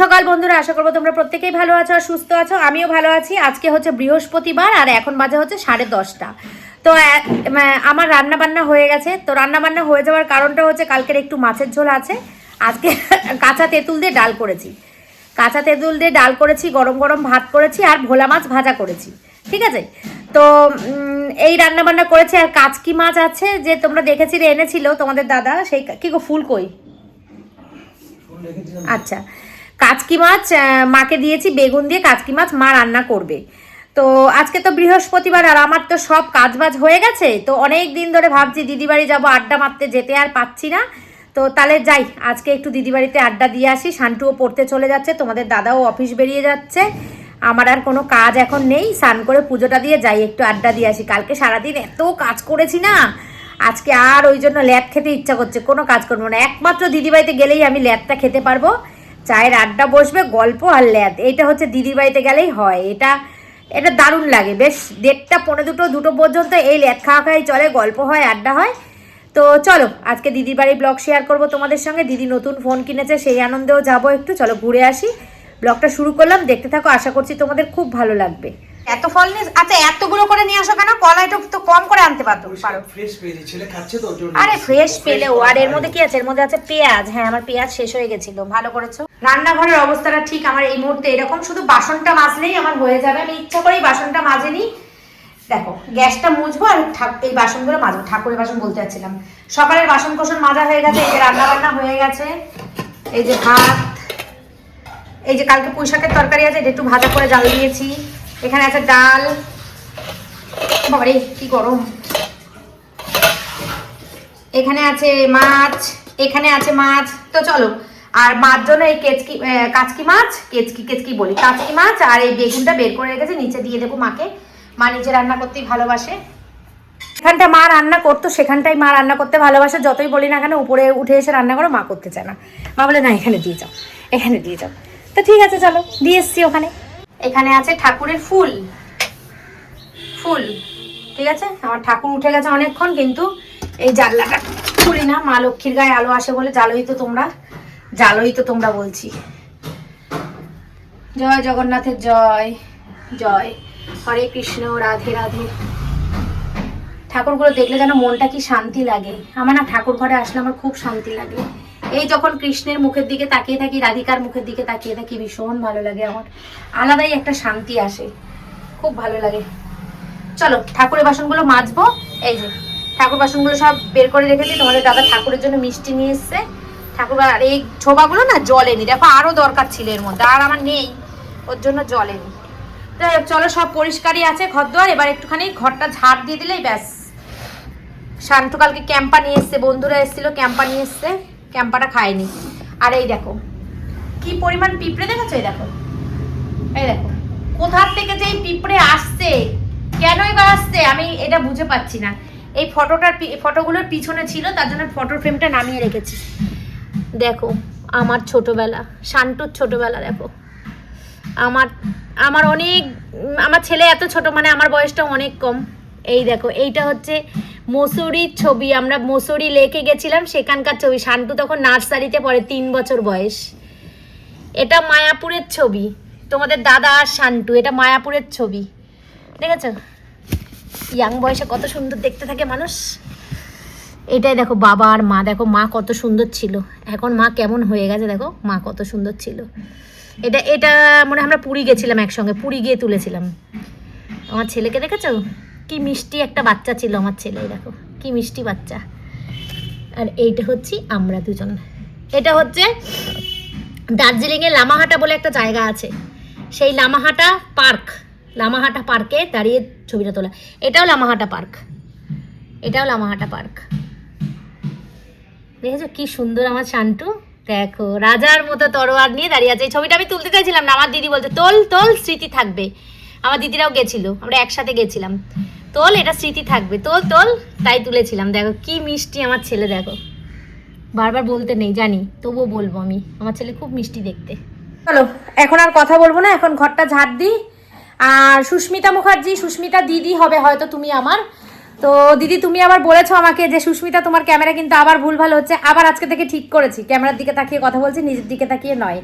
সকাল বন্ধুরা আশা করব তোমরা প্রত্যেকেই ভালো আছো আর সুস্থ আছো। আমিও ভালো আছি। আজকে হচ্ছে বৃহস্পতিবার আর এখন বাজে হচ্ছে সাড়ে দশটা। তো আমার রান্না বান্না হয়ে গেছে। তো রান্না বান্না হয়ে যাওয়ার কারণটা হচ্ছে কালকের একটু মাছের ঝোল আছে। আজকে কাঁচা তেঁতুল দিয়ে ডাল করেছি। কাঁচা তেঁতুল দিয়ে ডাল করেছি গরম গরম ভাত করেছি আর ভোলা মাছ ভাজা করেছি। ঠিক আছে? তো এই রান্না বান্না করেছি আর কাচকি মাছ আছে যে তোমরা দেখেছিলে এনেছিল তোমাদের দাদা সেই কি গো ফুল কই আচ্ছা। কাচকি মাছ মাকে দিয়েছি, বেগুন দিয়ে কাচকি মাছ, মা রান্না করবে। তো আজকে তো বৃহস্পতিবার আর আমার তো সব কাজ বাজ হয়ে গেছে, তো অনেক দিন ধরে ভাবছি দিদি বাড়ি যাব, আড্ডা মারতে যেতে আর পাচ্ছি না। তো তাহলে যাই, আজকে একটু দিদি বাড়িতে আড্ডা দিয়ে আসি, শান্টুও পড়তে চলে যাচ্ছে, তোমাদের দাদাও অফিস বেরিয়ে যাচ্ছে। আমার আর কোনো কাজ এখন নেই, স্নান করে পুজোটা দিয়ে যাই, একটু আড্ডা দিয়ে আসি। কালকে সারাদিন এত কাজ করেছি না, আজকে আর ওই জন্য ল্যাদ খেতে ইচ্ছা করছে, কোনো কাজ করব না। একমাত্র দিদি বাড়িতে গেলেই আমি ল্যাদটা খেতে পারব। চায়ের আড্ডা বসবে, গল্প আর ল্যাদ। এইটা হচ্ছে দিদি বাড়িতে গেলেই হয়। এটা এটা দারুণ লাগে। বেশ, দেড়টা পনেরো দুটো দুটো পর্যন্ত এই ল্যাদ খাওয়া খাই চলে, গল্প হয়, আড্ডা হয়। তো চলো, আজকে দিদির বাড়ি ব্লগ শেয়ার করব তোমাদের সঙ্গে। দিদি নতুন ফোন কিনেছে, সেই আনন্দেও যাব একটু। চলো ঘুরে আসি। ব্লগটা শুরু করলাম। দেখতে থাকো, আশা করছি তোমাদের খুব ভালো লাগবে। এত ফল নিয়ে আচ্ছা এতগুলো করে নিয়ে আসো কেন? কলা একটু তো কম করে আনতে পারতো পারো ফ্রেশ পেয়েছি ছেলে খাচ্ছে তো আরে ফ্রেশ পেলেও আর এর মধ্যে কি আছে? এর মধ্যে আছে পেঁয়াজ। হ্যাঁ আমার পেঁয়াজ শেষ হয়ে গেছিল। ভালো করেছ? রান্নাঘরের অবস্থাটা ঠিক আমার এই মুহূর্তে এরকম। শুধু বাসনটা মাজলেই আমার হয়ে যাবে। আমি ইচ্ছা করেই বাসনটা মাজেনি। দেখো গ্যাসটা মুছবো আর এই বাসনগুলো মাজবো। ঠাকুরের বাসন বলতে চাচ্ছিলাম সকালের বাসন কোসন মাজা হয়ে গেছে। এই যে রান্না বান্না হয়ে গেছে। এই যে ভাত। এই যে কালকে পুঁই শাকের তরকারি আছে এটা একটু ভাজা করে জাল দিয়েছি। এখানে আছে ডাল। বাবারে, কি গরম। এখানে আছে মাছ, এখানে আছে মাছ। তো চলো, আর মাছ জন্য এই কেচকি কাচকি মাছ, কেচকি কেচকি বলি, কাচকি মাছ আর এই বেগুনটা বের করে রেখেছে, নিচে দিয়ে দেবো মাকে। মা নিচে রান্না করতেই ভালোবাসে। এখানটা মা রান্না করতো, সেখানটাই মা রান্না করতে ভালোবাসে। যতই বলি না কেন, উপরে উঠে এসে রান্না করো মা করতে চায় না। মা বলে, না, এখানে দিয়ে যাও, এখানে দিয়ে যাও। তো ঠিক আছে, চলো, দিয়ে এসছি ওখানে। এখানে আছে ঠাকুরের ফুল। ফুল, ঠিক আছে? আমার ঠাকুর উঠে গেছে অনেকক্ষণ, কিন্তু এই জানলাটা খুলি না। মা লক্ষ্মীর গায়ে আলো আসে বলে, জালোই তো তোমরা, জালোই তো তোমরা বলছি। জয় জগন্নাথের, জয় জয়। হরে কৃষ্ণ, রাধে রাধে। ঠাকুরগুলো দেখলে যেন মনটা কি শান্তি লাগে। আমার না ঠাকুর ঘরে আসলে আমার খুব শান্তি লাগে। এই যখন কৃষ্ণের মুখের দিকে তাকিয়ে থাকি রাধিকার মুখের দিকে তাকিয়ে থাকি ভীষণ ভালো লাগে আমার। আলাদাই একটা শান্তি আসে। খুব ভালো লাগে। চলো ঠাকুরের বাসনগুলো মাজবো। এই যে ঠাকুর বাসনগুলো সব বের করে রেখেছি তোমাদের দাদা ঠাকুরের জন্য মিষ্টি নিয়ে এসছে। ঠাকুর আর এই ছোবাগুলো না জলেনি দেখো আরও দরকার ছিল এর মধ্যে আর আমার নেই। ওর জন্য জলেনি যাই হোক, চলো সব পরিষ্কারই আছে ঘর দোয়ার এবার একটুখানি ঘরটা ঝাড় দিয়ে দিলেই ব্যাস। শান্তু কালকে ক্যাম্পা নিয়ে এসছে বন্ধুরা এসেছিল ক্যাম্পা নিয়ে এসছে। ক্যাম্পাটা খায়নি আর এই দেখো, কি পরিমাণ পিঁপড়ে দেখেছ? এই দেখো এই দেখো, কোথার থেকে যে এই পিঁপড়ে আসছে? কেনই বা আসছে? আমি এটা বুঝে পাচ্ছি না। এই ফটোটার ফটোগুলোর পিছনে ছিল, তার জন্য ফটোর ফ্রেমটা নামিয়ে রেখেছি। দেখো, আমার ছোটবেলা শান্তুর ছোটবেলা দেখো। আমার আমার অনেক আমার ছেলে এত ছোট মানে আমার বয়সটা অনেক কম। এই দেখো, এইটা হচ্ছে মসুরির ছবি, আমরা মসুরি লেকে গেছিলাম, সেখানকার ছবি। শান্তু তখন নার্সারিতে পড়ে, তিন বছর বয়স। এটা মায়াপুরের ছবি। তোমাদের দাদা আর শান্টু, এটা মায়াপুরের ছবি। দেখেছ? ইয়াং বয়সে কত সুন্দর দেখতে থাকে মানুষ। এটাই দেখো বাবা আর মা। দেখো মা কত সুন্দর ছিল। এখন মা কেমন হয়ে গেছে দেখো, মা কত সুন্দর ছিল। এটা এটা মানে আমরা পুরী গেছিলাম একসঙ্গে, পুরী গিয়ে তুলেছিলাম। আমার ছেলেকে দেখেছ? কি মিষ্টি একটা বাচ্চা ছিল আমার ছেলে, দেখো, কি মিষ্টি বাচ্চা। আর এইটা হচ্ছে আমরা দুজন। এটা হচ্ছে দার্জিলিংয়ে লামাহাটা বলে একটা জায়গা আছে। সেই লামাহাটা পার্ক, লামাহাটা পার্কে দাঁড়িয়ে ছবিটা তোলা। এটাও লামাহাটা পার্ক। এটাও লামাহাটা পার্ক। দেখেছ কি সুন্দর আমার শান্টু? দেখো, রাজার মতো তরোয়ার নিয়ে দাঁড়িয়ে আছে। এই ছবিটা আমি তুলতে চাইছিলাম না, আমার দিদি বলতে তোল তোল, স্মৃতি থাকবে। আমার দিদিরাও গেছিল, আমরা একসাথে গেছিলাম। তোল, এটা স্মৃতি থাকবে। তোল তোল, তাই তুলেছিলাম। দেখো, কি মিষ্টি আমার ছেলে, দেখো। বারবার বলতে নেই, জানি, তবুও বলব আমি। আমার ছেলে খুব মিষ্টি দেখতে। চলো, এখন আর কথা বলব না, এখন ঘরটা ঝাড় দিই। আর সুস্মিতা মুখার্জি, সুস্মিতা দিদি হবে হয়তো তুমি আমার। তো দিদি, তুমি আবার বলেছ আমাকে যে সুস্মিতা, তোমার ক্যামেরা কিন্তু আবার ভুলভাল হচ্ছে। আবার আজকে থেকে ঠিক করেছি। ক্যামেরার দিকে তাকিয়ে কথা বলছি, নিজের দিকে তাকিয়ে নয়।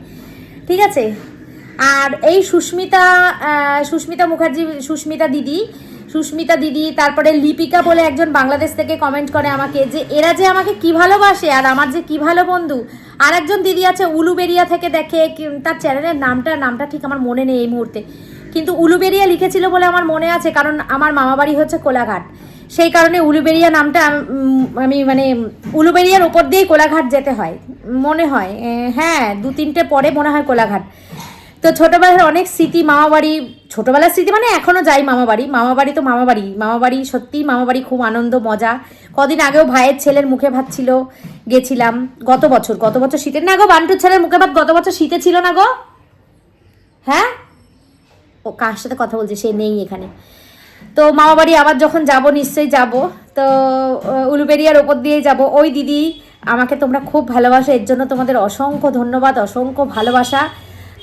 ঠিক আছে? আর এই সুস্মিতা সুস্মিতা মুখার্জি, সুস্মিতা দিদি সুস্মিতা দিদি, তারপরে লিপিকা বলে একজন বাংলাদেশ থেকে কমেন্ট করে আমাকে যে, এরা যে আমাকে কি ভালোবাসে আর আমার যে কি ভালো বন্ধু। আর একজন দিদি আছে উলুবেরিয়া থেকে দেখে তার চ্যানেলের নামটা নামটা ঠিক আমার মনে নেই এই মুহূর্তে। কিন্তু উলুবেরিয়া লিখেছিল বলে আমার মনে আছে, কারণ আমার মামাবাড়ি হচ্ছে কোলাঘাট। সেই কারণে উলুবেরিয়া নামটা আমি মানে উলুবেরিয়ার ওপর দিয়েই কোলাঘাট যেতে হয়, মনে হয়। হ্যাঁ দু তিনটে পরে মনে হয় কোলাঘাট। তো ছোটবেলার অনেক স্মৃতি, মামাবাড়ি, ছোটবেলার স্মৃতি মানে এখনও যাই মামাবাড়ি। মামাবাড়ি তো মামা বাড়ি মামাবাড়ি। মামাবাড়ি সত্যি মামাবাড়ি খুব আনন্দ, মজা। কদিন আগেও ভাইয়ের ছেলের মুখে ভাত ছিল, গেছিলাম। গত বছর গত বছর শীতের না গো, বান্টুর ছেলের মুখে ভাত গত বছর শীতে ছিল না গো। হ্যাঁ? ও কার সাথে কথা বলছে? সে নেই এখানে। তো মামা বাড়ি আবার যখন যাব, নিশ্চয়ই যাব। তো উলুবেরিয়ার ওপর দিয়ে যাব। ওই দিদি, আমাকে তোমরা খুব ভালোবাসো। এর জন্য তোমাদের অসংখ্য ধন্যবাদ, অসংখ্য ভালোবাসা।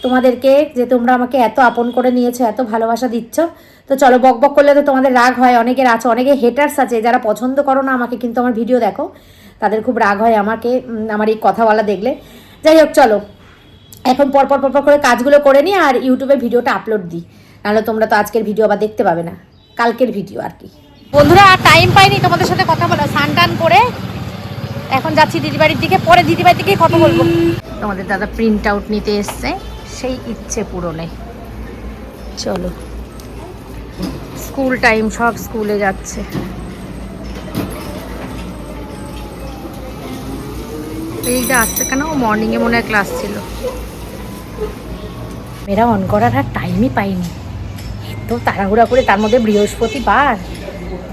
তোমাদেরকে যে তোমরা আমাকে এত আপন করে নিয়েছো, এত ভালোবাসা দিচ্ছ। তো চলো বক বক করলে তো তোমাদের রাগ হয়, অনেকের আছে, অনেকে হেটার্স আছে, যারা পছন্দ করো না আমাকে, কিন্তু আমার ভিডিও দেখো। তাদের খুব রাগ হয় আমাকে আমার এই কথা বলা দেখলে। যাই হোক, চলো। এখন পরপর পরপর করে কাজগুলো করে নিই আর ইউটিউবে ভিডিওটা আপলোড দিই। নাহলে তোমরা তো আজকের ভিডিও আবার দেখতে পাবে না। কালকের ভিডিও আর কি। বন্ধুরা, আর টাইম পাইনি তোমাদের সাথে কথা বলা স্নান টান করে এখন যাচ্ছি দিদিবাড়ির দিকে। পরে দিদিবাড়ির দিকেই কথা বলব। তোমাদের দাদা প্রিন্ট আউট নিতে এসছে। সেই ইচ্ছে পূরণে। চলো। স্কুল টাইম সব স্কুলে যাচ্ছে। এইটা আসছে কেন? মর্নিংয়ে মনে হয় ক্লাস ছিল। মেয়েরা অন করার আর টাইমই পাইনি। এত তাড়াহুড়া করে তার মধ্যে বৃহস্পতিবার।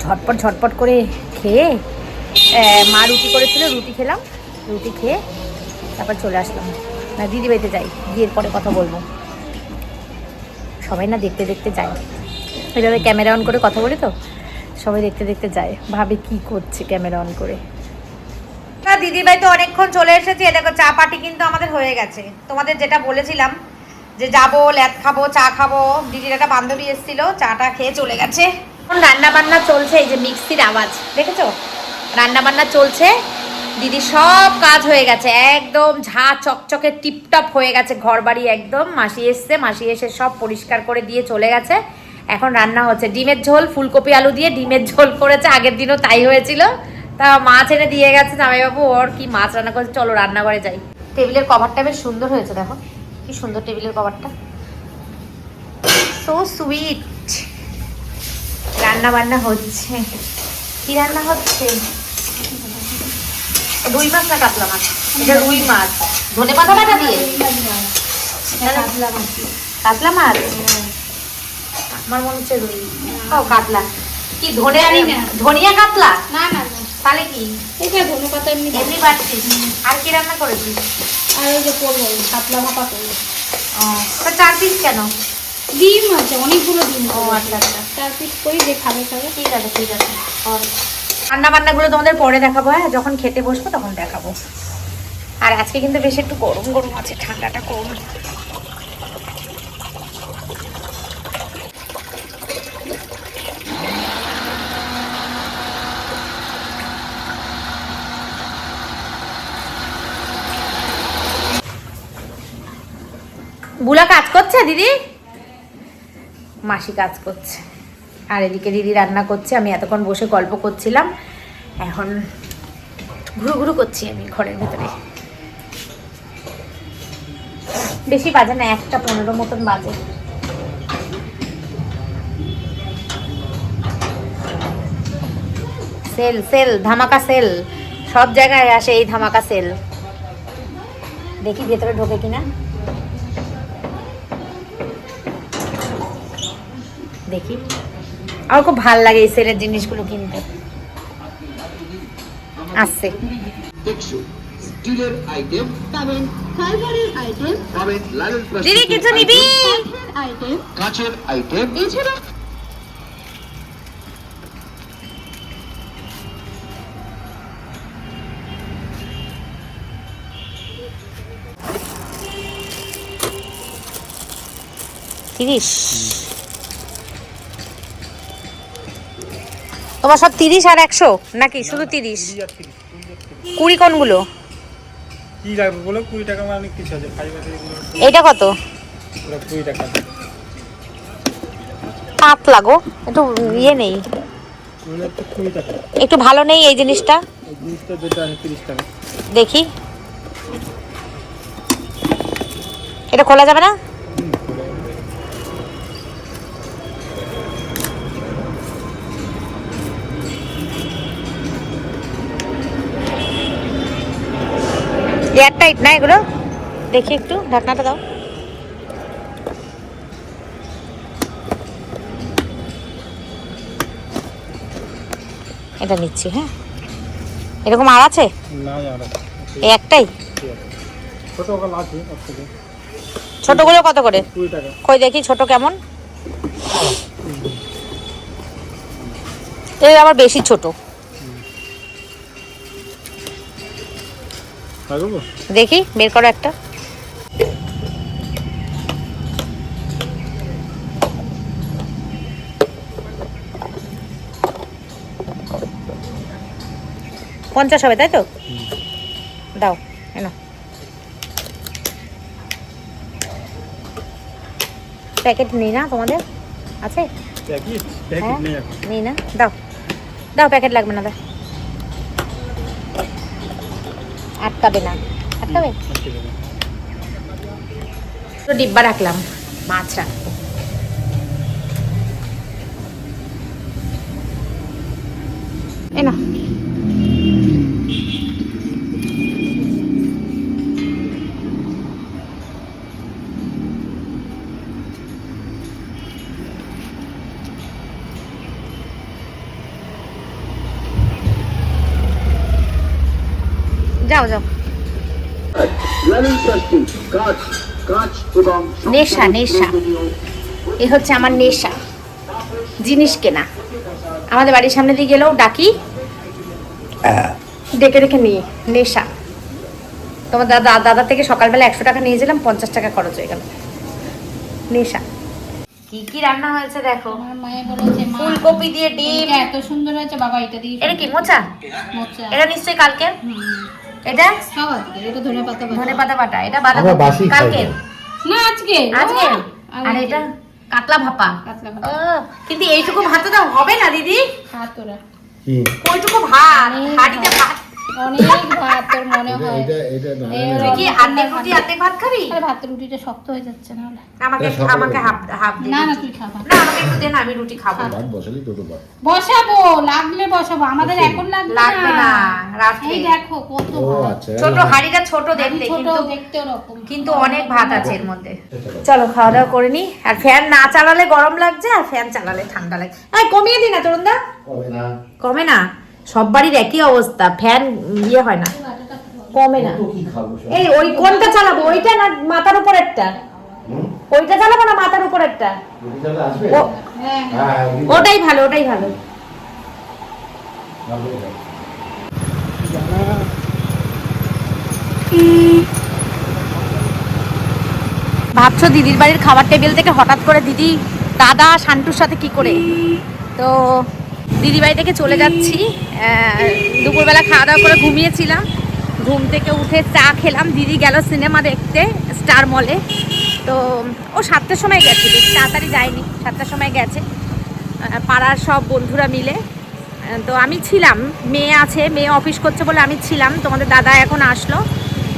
ঝটপট ঝটপট করে খেয়ে মা রুটি করেছিল, রুটি খেলাম, রুটি খেয়ে তারপর চলে আসলাম। না দিদি বাড়িতে যাই বিয়ের পরে কথা বলব। সবাই না দেখতে দেখতে যায়। এভাবে ক্যামেরা অন করে কথা বলি তো? সবাই দেখতে দেখতে যায় ভাবে কি করছে ক্যামেরা অন করে। দিদির তো অনেকক্ষণ চলে এসেছি দেখো চা পাটি কিন্তু আমাদের হয়ে গেছে। তোমাদের যেটা বলেছিলাম যে যাব ল্যাদ খাব চা খাব দিদির একটা বান্ধবী এসেছিল চাটা খেয়ে চলে গেছে। এখন রান্না বান্না চলছে এই যে মিক্সির আওয়াজ দেখেছ? রান্না বান্না চলছে দিদি, সব কাজ হয়ে গেছে, একদম ঝা চকচকে টিপটপ হয়ে গেছে ঘর বাড়ি একদম, মাসি এসছে, মাসি এসে সব পরিষ্কার করে দিয়ে চলে গেছে। এখন রান্না হচ্ছে, ডিমের ঝোল, ফুলকপি, আলু দিয়ে ডিমের ঝোল করেছে, আগের দিনও তাই হয়েছিল। তা মাছ এনে দিয়ে গেছে, জামাইবাবু, ওর কি মাছ রান্না করেছে, চলো রান্নাঘরে যাই। টেবিলের কভারটা বেশ সুন্দর হয়েছে, দেখো। কি সুন্দর টেবিলের কভারটা। সো সুইট রান্না বান্না হচ্ছে। কি রান্না হচ্ছে? রুই মাছ না। কাতলা মাছ এটা রুই মাছ। ধনে পাতা বাটা দিয়ে? কাতলা মাছ? আমার মনে হচ্ছে রুই। ও কাতলা। কি ধনে ধনিয়া কাতলা? না না তাহলে কি? এটা ধনে পাতা এমনি এমনি বাড়ছিস আর কি রান্না করেছিস? আর ওই যে করব কাতলা ভাপা করব ও তা চার পিস কেন? ডিম আছে অনেকগুলো ডিম ও আচ্ছা আচ্ছা। চার পিস করি যে খাবে খাবে। ঠিক আছে ঠিক আছে। রান্না বান্নাগুলো তোমাদের পরে দেখাবো হ্যাঁ? যখন খেতে বসবো তখন দেখাবো। আর আজকে কিন্তু বেশ একটু গরম গরম আছে, ঠান্ডাটা কম। বুলা কাজ করছে, দিদি? মাসি কাজ করছে। আর এদিকে দিদি রান্না করছে, আমি এতক্ষণ বসে গল্প করছিলাম। এখন ঘুরু ঘুরু করছি আমি ঘরের ভেতরে। বেশি বাজে না, একটা পনেরো মতন বাজে। সেল সেল, ধামাকা সেল। সব জায়গায় আসে এই ধামাকা সেল। দেখি ভেতরে ঢোকে কিনা। দেখি। আমার খুব ভালো লাগে এই সেলের জিনিসগুলো কিনতে। আসছে দিদি কিছু নিবি? কাঁচের আইটেম এছাড়া তিরিশ। তোমার সব তিরিশ আর একশো? নাকি শুধু তিরিশ? কুড়ি কোনগুলো? কি লাগবে বলো? কুড়ি টাকা মানে কিছু আছে? এইটা কত? কুড়ি টাকা। পাতলা গো একটু ইয়ে নেই। একটু ভালো নেই এই জিনিসটা? দেখি। এটা খোলা যাবে না? এয়ার টাইট না এগুলো? দেখি একটু ঢাকনাটা দাও। এটা নিচ্ছি হ্যাঁ। এরকম আর আছে? একটাই? ছোটগুলো কত করে? কই দেখি ছোট কেমন? এই আবার বেশি ছোট। দেখি বের করো একটা। পঞ্চাশ হবে তাই তো? দাও এনো প্যাকেট নেই না তোমাদের? আছে? হ্যাঁ নেই না? দাও। দাও প্যাকেট লাগবে না দাও। আটকাবে না। আটকাবে? তো ডিব্বা রাখলাম মাছ রাখব। এ না লালন প্লাস্টিক কাঁচ কাঁচ এবং নেশা, নেশা। এ হচ্ছে আমার নেশা। জিনিস কেনা। আমাদের বাড়ির সামনে দিয়ে গেলেও ডাকি। ডেকে ডেকে নিয়ে নেশা। তোমার দাদা দাদা থেকে সকালবেলা একশো টাকা নিয়েছিলাম পঞ্চাশ টাকা খরচ হয়ে গেল। নেশা। কি কি রান্না হয়েছে দেখো? ফুলকপি দিয়ে ডিম। এত সুন্দর হয়েছে বাবা এটা দিয়ে এটা কি মোচা? মোচা। এটা নিশ্চয়ই কালকে। এটা? এটা ধনে পাতা বাটা। ধনে পাতা বাটা এটা বাঁধাকপি। কালকে? না আজকে। আজকে? আর এটা? কাতলা ভাপা। কাতলা ও, ভাপা। কিন্তু এইটুকু ভাত তো হবে না দিদি? ভাত ওরা ওইটুকু ভাত হাঁড়িতে ভাত অনেক ভাত তোর মনে হয়। এই ওরা তুই কি অর্ধেক রুটি অর্ধেক ভাত খাবি? আরে ভাতের রুটিটা শক্ত হয়ে যাচ্ছে না হলে। আমাকে আমাকে হাফ হাফ দে না না তুই খা না আমাকে একটু দে না আমি রুটি খাব। ভাত বসালি দুটো ভাত। বসাবো লাগলে বসাবো। আমাদের এখন লাগবে লাগবে না রাত্রে। এই দেখো কত ও ভাত। আচ্ছা ছোট হাঁড়িটা ছোট দেখতে কিন্তু দেখতে ওরকম। কিন্তু অনেক ভাত আছে এর মধ্যে। চলো খাওয়া দাওয়া করে নি। আর ফ্যান না চালালে গরম লাগছে আর ফ্যান চালালে ঠান্ডা লাগছে। এই কমিয়ে দি না তরুণদা। হবে না। কমে না। সব বাড়ির একই অবস্থা ফ্যান ইয়ে হয় না। কমে না? এই ওই কোনটা চালাবো? ওইটা না মাথার উপর একটা ওইটা চালাবো না মাথার উপর একটা হ্যাঁ। হ্যাঁ ওটাই ভালো ওটাই ভালো। ভালো ভাবছ দিদির বাড়ির খাবার টেবিল থেকে হঠাৎ করে দিদি দাদা শান্টুর সাথে কি করে? তো দিদি বাড়ি থেকে চলে যাচ্ছি। দুপুরবেলা খাওয়া দাওয়া করে ঘুমিয়েছিলাম। ঘুম থেকে উঠে চা খেলাম। দিদি গেল সিনেমা দেখতে, স্টার মলে। তো ও সাতটার সময় গেছে, বেশি তাড়াতাড়ি যায়নি। সাতটার সময় গেছে। পাড়ার সব বন্ধুরা মিলে। তো আমি ছিলাম। মেয়ে আছে, মেয়ে অফিস করছে বলে আমি ছিলাম। তোমাদের দাদা এখন আসলো।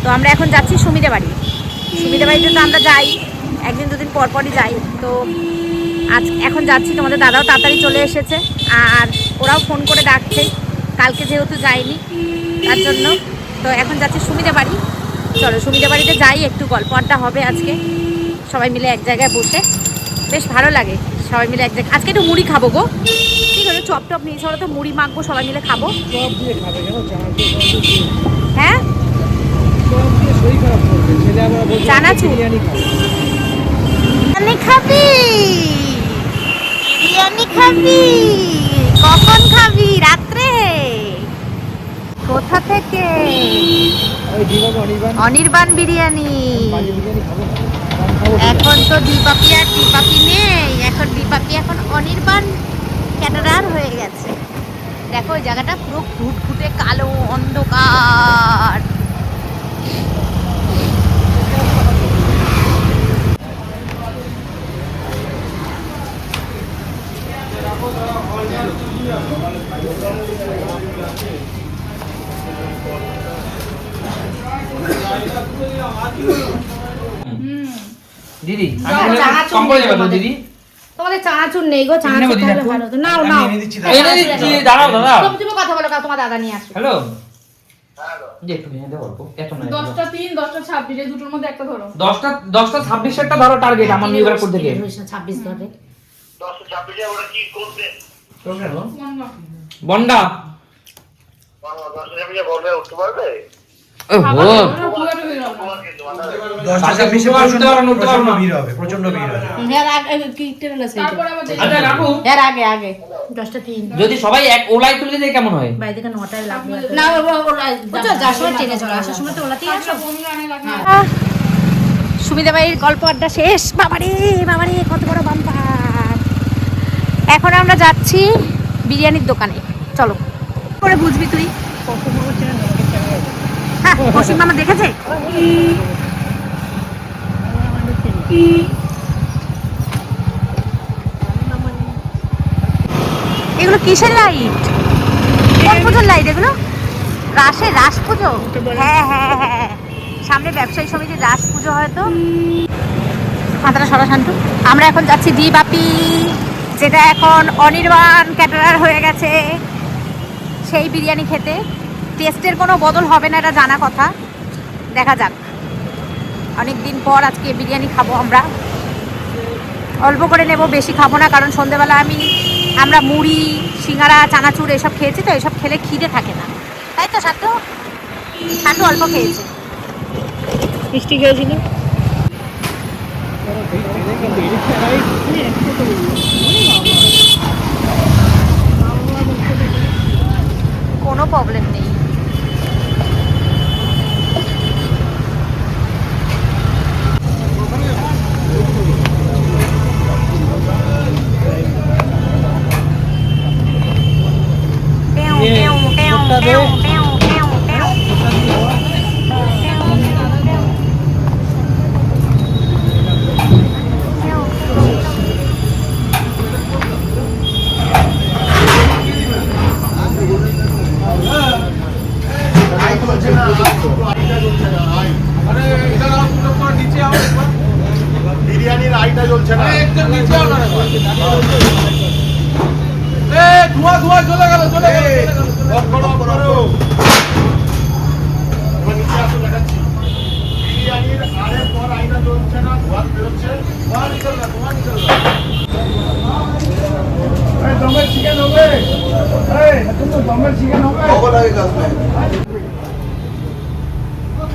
তো আমরা এখন যাচ্ছি সুমিদে বাড়ি। সুমিদে বাড়িতে তো আমরা যাই। একদিন দুদিন পর পরই যাই। তো আজ এখন যাচ্ছি তোমাদের দাদাও তাড়াতাড়ি চলে এসেছে। আর ওরাও ফোন করে ডাকছে কালকে যেহেতু যায়নি তার জন্য। তো এখন যাচ্ছি সুমিদে বাড়ি। চলো সুমিদে বাড়িতে যাই একটু গল্প আড্ডা হবে আজকে। সবাই মিলে এক জায়গায় বসে। বেশ ভালো লাগে সবাই মিলে এক জায়গায় আজকে একটু মুড়ি খাব গো। ঠিক আছে চপ টপ নিয়ে চলো তো মুড়ি মাখবো সবাই মিলে খাব। হ্যাঁ? চানাচুর? খাবে। বিরিয়ানি খাবি? কখন খাবি? রাত্রে? কোথা থেকে? অনির্বাণ। বিরিয়ানি। এখন তো দীপাপি আর দীপাপি নেই। এখন দীপাপি এখন অনির্বাণ ক্যাটারার হয়ে গেছে। দেখো ওই জায়গাটা পুরো ফুটফুটে কালো অন্ধকার। দিদি কম করে দিদি। তোমাদের চানাচুর নেই গো চানাচুর তাহলে ভালো তো নাও নাও। এনে দিচ্ছি দাঁড়াও দাদা। তুমি তুমি কথা বলো তোমার দাদা নিয়ে আসো হ্যালো। ছাব্বিশ ধরো। দশটা টার্গেট আমার নিউ ইয়র্ক থেকে ছাব্বিশ ধরে। বন্ডা। হয়ে। আচ্ছা রাখু। এর আগে আগে। দশটা তিন। যদি সবাই এক ওলাই তুলে যায় কেমন হয়? বাড়ি থেকে নটায় লাগবে না যার সময় ট্রেনে চলো আসার সময় তো ওলাতেই আসো। বমি আনে লাগে সুবিধা ভাইয়ের গল্প আড্ডা শেষ। বাবারে বাবারে কত বড় বাম্পার। এখন আমরা যাচ্ছি বিরিয়ানির দোকানে। চলো। করে বুঝবি তুই। হ্যাঁ কৌশিক মামা দেখেছে? এগুলো কিসের লাইট কোন পুজোর লাইট এগুলো? রাসের রাস পুজো? হ্যাঁ হ্যাঁ হ্যাঁ। সামনে ব্যবসায়ী সমিতির রাস পুজো হয়তো মাথাটা সরা শান্ত। আমরা এখন যাচ্ছি ডি বাপি যেটা এখন অনির্বাণ ক্যাটারার হয়ে গেছে সেই বিরিয়ানি খেতে। টেস্টের কোনো বদল হবে না, এটা জানা কথা। দেখা যাক। অনেক দিন পর আজকে বিরিয়ানি খাব আমরা। অল্প করে নেব, বেশি খাব না, কারণ সন্ধেবেলা আমি, আমরা মুড়ি, সিঙ্গারা, চানাচুর এসব খেয়েছি তো, এসব খেলে খিদে থাকে না। তাই তো সাতু সাতু অল্প খেয়েছে। মিষ্টি খেয়েছিল? কোনো প্রবলেম নেই। টেউ, বিরিয়ানির আইটা জ্বলছে না। ধোঁয়া ধোঁয়া চলে গেল চলে বিরিয়ানির আরের পর আইনা জ্বলছে না ধোঁয়া বেরোচ্ছে। ধোঁয়া নিকল না ধোঁয়া নিকল না দমের চিকেন হবে। দমের চিকেন হবে।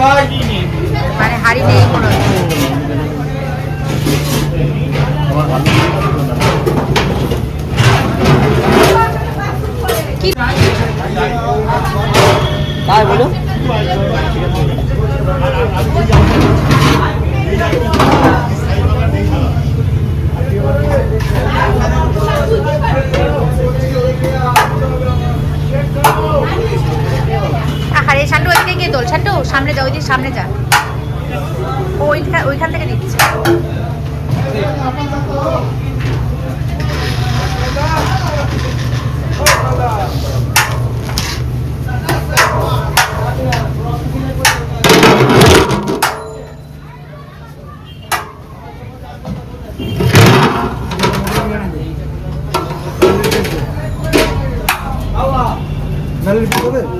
মানে হাড়ি নেই মনে হচ্ছে কি? তাই বলো আরে শান্টু ওইদিকে গিয়ে সামনে যা ওইদিকে সামনে যা। ওইখান ওইখান থেকে দিচ্ছে। নাহলে কি হবে देख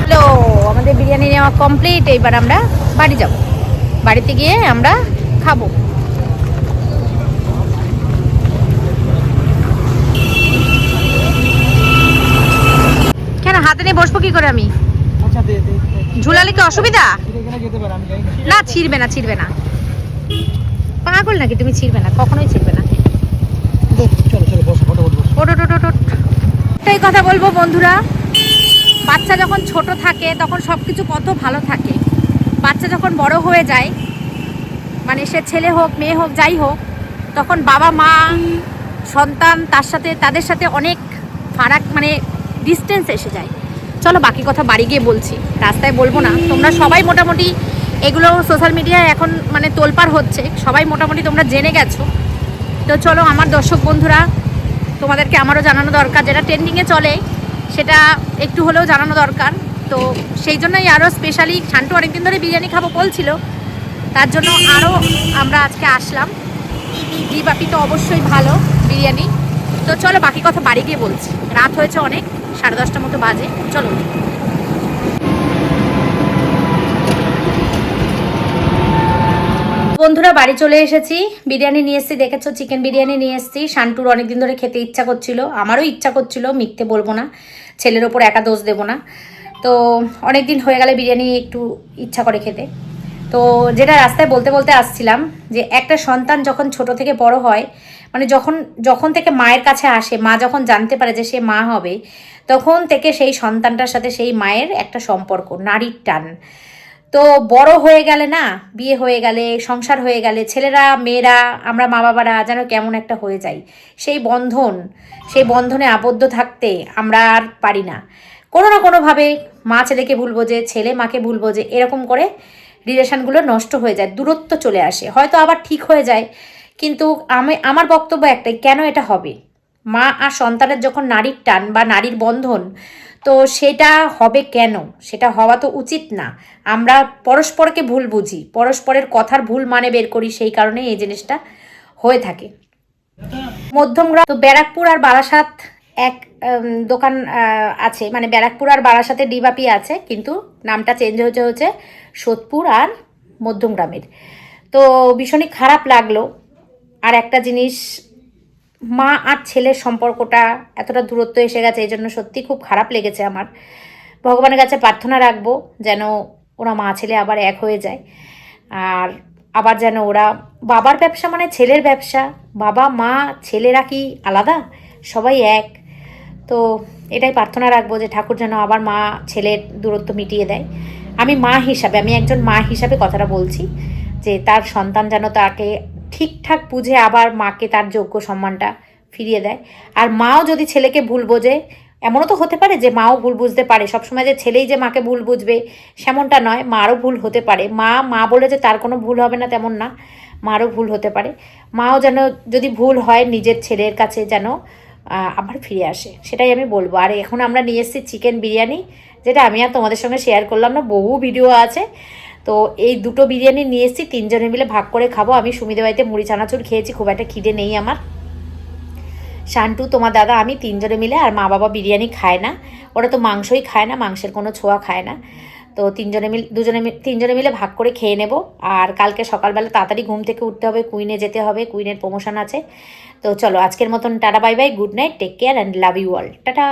হ্যালো আমাদের বিরিয়ানি নেওয়া কমপ্লিট এইবার আমরা বাড়ি যাব। বাড়িতে গিয়ে আমরা খাব। কেন হাতে নিয়ে বসবো কি করে আমি? আচ্ছা। ঝুলালে কি অসুবিধা? না। ছিড়বে না ছিড়বে না। পাগল নাকি তুমি ছিড়বে না কখনোই ছিড়বে না। চলো চলো বসো ফটোফট একটাই কথা বলব বন্ধুরা। বাচ্চা যখন ছোট থাকে, তখন সব কিছু কত ভালো থাকে। বাচ্চা যখন বড় হয়ে যায় মানে সে ছেলে হোক, মেয়ে হোক, যাই হোক, তখন বাবা, মা, সন্তান, তার সাথে, তাদের সাথে অনেক ফারাক মানে ডিস্টেন্স এসে যায়। চলো বাকি কথা বাড়ি গিয়ে বলছি। রাস্তায় বলব না। তোমরা সবাই মোটামুটি এগুলো সোশ্যাল মিডিয়ায় এখন মানে তোলপাড় হচ্ছে। সবাই মোটামুটি তোমরা জেনে গেছো। তো চলো আমার দর্শক বন্ধুরা তোমাদেরকে আমারও জানানো দরকার। যেটা ট্রেন্ডিংয়ে চলে, সেটা একটু হলেও জানানো দরকার। তো সেই জন্যই আরও স্পেশালি শান্টু অনেকদিন ধরে বিরিয়ানি খাব বলছিল। তার জন্য আরও আমরা আজকে আসলাম। বাপি তো অবশ্যই ভালো বিরিয়ানি। তো চলো বাকি কথা বাড়ি গিয়ে বলছি। রাত হয়েছে অনেক, সাড়ে দশটার মতো বাজে। চলো। বন্ধুরা, বাড়ি চলে এসেছি। বিরিয়ানি নিয়ে এসেছি, দেখেছ? চিকেন বিরিয়ানি নিয়ে এসেছি। শান্টুর অনেকদিন ধরে খেতে ইচ্ছা করছিল। আমারও ইচ্ছা করছিল, মিথ্যে বলব না। ছেলের ওপর একা দোষ দেবো না। তো অনেক দিন হয়ে গেলে বিরিয়ানি একটু ইচ্ছা করে খেতে। তো যেটা রাস্তায় বলতে বলতে আসছিলাম যে, একটা সন্তান যখন ছোট থেকে বড় হয় মানে যখন যখন থেকে মায়ের কাছে আসে, মা যখন জানতে পারে যে সে মা হবে, তখন থেকে সেই সন্তানটার সাথে সেই মায়ের একটা সম্পর্ক, নারীর টান। তো বড় হয়ে গেলে না, বিয়ে হয়ে গেলে, সংসার হয়ে গেলে ছেলেরা, মেয়েরা, আমরা মা বাবারা যেন কেমন একটা হয়ে যাই। সেই বন্ধন, সেই বন্ধনে আবদ্ধ থাকতে আমরা আর পারি না। কোনো না কোনোভাবে মা ছেলেকে ভুল বোঝে ছেলে মাকে ভুল বোঝে এরকম করে রিলেশনগুলো নষ্ট হয়ে যায়, দূরত্ব চলে আসে। হয়তো আবার ঠিক হয়ে যায়, কিন্তু আমি, আমার বক্তব্য একটাই, কেন এটা হবে? মা আর সন্তানের যখন নারীর টান বা নারীর বন্ধন তো সেটা হবে কেন? সেটা হওয়া তো উচিত না। আমরা পরস্পরকে ভুল বুঝি, পরস্পরের কথার ভুল মানে বের করি, সেই কারণে এই জিনিসটা হয়ে থাকে। মধ্যমগ্রাম তো ব্যারাকপুর আর বারাসাত এক দোকান আছে। মানে ব্যারাকপুর আর বারাসাতে ডিবাপি আছে, কিন্তু নামটা চেঞ্জ হয়েছে হচ্ছে সোদপুর আর মধ্যমগ্রামের। তো ভীষণই খারাপ লাগল। আর একটা জিনিস মা আর ছেলের সম্পর্কটা এতটা দূরত্ব এসে গেছে, এই জন্য সত্যি খুব খারাপ লেগেছে আমার। ভগবানের কাছে প্রার্থনা রাখব যেন ওরা মা ছেলে আবার এক হয়ে যায়। আর আবার যেন ওরা বাবার ব্যবসা মানে ছেলের ব্যবসা, বাবা, মা, ছেলেরা কি আলাদা? সবাই এক। তো এটাই প্রার্থনা রাখব যে ঠাকুর যেন আবার মা ছেলের দূরত্ব মিটিয়ে দেয়। আমি মা হিসাবে, আমি একজন মা হিসাবে কথাটা বলছি যে তার সন্তান যেন তাকে ঠিকঠাক বুঝে আবার মাকে তার যোগ্য সম্মানটা ফিরিয়ে দেয়। আর মাও যদি ছেলেকে ভুল বোঝে, এমনও তো হতে পারে যে মাও ভুল বুঝতে পারে। সবসময় যে ছেলেই যে মাকে ভুল বুঝবে, সেমনটা নয়, মারও ভুল হতে পারে। মা মা বলে যে তার কোনো ভুল হবে না তেমন না, মারও ভুল হতে পারে। মাও যেন যদি ভুল হয় নিজের ছেলের কাছে যেন আবার ফিরে আসে। সেটাই আমি বলব। আর এখন আমরা নিয়ে এসেছি চিকেন বিরিয়ানি, যেটা আমি আর তোমাদের সঙ্গে শেয়ার করলাম না, বহু ভিডিও আছে। তো এই দুটো বিরিয়ানি নিয়ে এসেছি, তিনজনে মিলে ভাগ করে খাব। আমি সুমিদের বাড়িতে মুড়ি চানাচুর খেয়েছি, খুব একটা খিদে নেই আমার। শান্টু, তোমার দাদা, আমি তিনজনে মিলে আর মা বাবা বিরিয়ানি খায় না। ওরা তো মাংসই খায় না, মাংসের কোনো ছোঁয়া খায় না। তো তিনজনে মিলে, দুজনে তিনজনে মিলে ভাগ করে খেয়ে নেব। আর কালকে সকালবেলা তাড়াতাড়ি ঘুম থেকে উঠতে হবে, কুইনে যেতে হবে, কুইনের প্রমোশন আছে। তো চলো, আজকের মতন tata, bye bye, good night, take care, and love you all. Tata!